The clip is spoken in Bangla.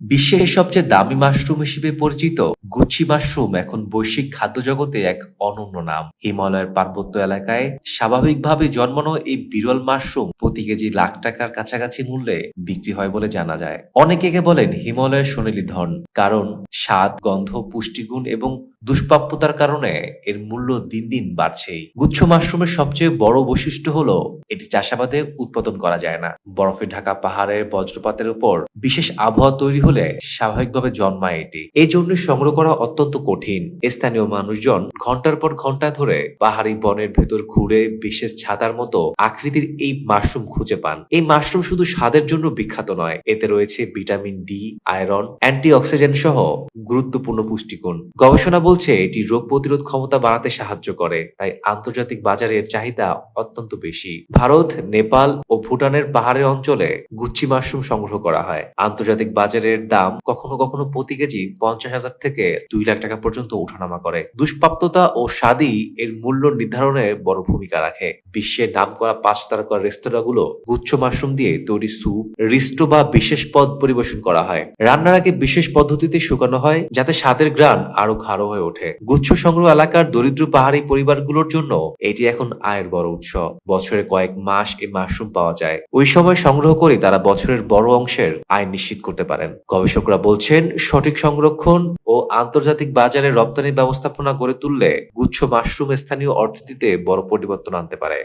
বিশ্বের সবচেয়ে দামি মাশরুম হিসেবে পরিচিত গুচ্ছি মাশরুম এখন বৈশ্বিক খাদ্য জগতে এক অনন্য নাম। হিমালয়ের পার্বত্য এলাকায় স্বাভাবিকভাবে জন্মানো এই বিরল মাশরুম প্রতি কেজি লাখ টাকার কাছাকাছি মূল্যে বিক্রি হয় বলে জানা যায়। অনেকে বলেন হিমালয়ের সোনালী ধন, কারণ স্বাদ, গন্ধ, পুষ্টিগুণ এবং দুষ্প্রাপ্যতার কারণে এর মূল্য দিন দিন বাড়ছেই। গুচ্ছ মাশরুমের সবচেয়ে বড় বৈশিষ্ট্য হলো এটি চাষাবাদে উৎপাদন করা যায় না। বরফে ঢাকা পাহাড়ের বজ্রপাতের উপর বিশেষ আবহাওয়া তৈরি হলে স্বাভাবিকভাবে জন্মায় এটি। এই জন্য সংগ্রহ করা অত্যন্ত কঠিন। স্থানীয় মানুষজন ঘণ্টার পর ঘণ্টা ধরে পাহাড়ি বনের ভেতর ঘুরে বিশেষ ছাতার মতো আকৃতির এই মাশরুম খুঁজে পান। এই মাশরুম শুধু স্বাদের জন্য বিখ্যাত নয়, এতে রয়েছে ভিটামিন ডি, আয়রন, অ্যান্টিঅক্সিডেন্ট সহ গুরুত্বপূর্ণ পুষ্টিগুণ। গবেষণা বলছে এটি রোগ প্রতিরোধ ক্ষমতা বাড়াতে সাহায্য করে, তাই আন্তর্জাতিক বাজারে এর চাহিদা অত্যন্ত বেশি। ভারত, নেপাল ও ভুটানের পাহাড়ের অঞ্চলে গুচ্ছি মাশরুম সংগ্রহ করা হয়। আন্তর্জাতিক বাজারের দাম কখনো কখনো প্রতি কেজি পঞ্চাশ হাজার থেকে দুই লাখ টাকা পর্যন্ত ওঠানামা করে। দুষ্প্রাপ্যতা ও স্বাদই এর মূল্য নির্ধারণে বড় ভূমিকা রাখে। বিশ্বের নামকরা পাঁচ তারকার রেস্তোরাঁগুলো গুচ্ছ মাশরুম দিয়ে তৈরি স্যুপ, রিস্টো বা বিশেষ পদ পরিবেশন করা হয়। রান্নার আগে বিশেষ পদ্ধতিতে শুকানো হয় যাতে স্বাদের গ্রান আরও গাঢ় হয়ে ওঠে। গুচ্ছ সংগ্রহ এলাকার দরিদ্র পাহাড়ি পরিবারগুলোর জন্য এটি এখন আয়ের বড় উৎস। বছরে কয়েক মাস এই মাশরুম পাওয়া যায়। ওই সময় সংগ্রহ করে তারা বছরের বড় অংশের আয় নিশ্চিত করতে পারেন। গবেষকরা বলছেন, সঠিক সংরক্ষণ ও আন্তর্জাতিক বাজারে রপ্তানি ব্যবস্থাপনা গড়ে তুললে গুচ্ছ মাশরুম স্থানীয় অর্থনীতিতে বড় পরিবর্তন আনতে পারে।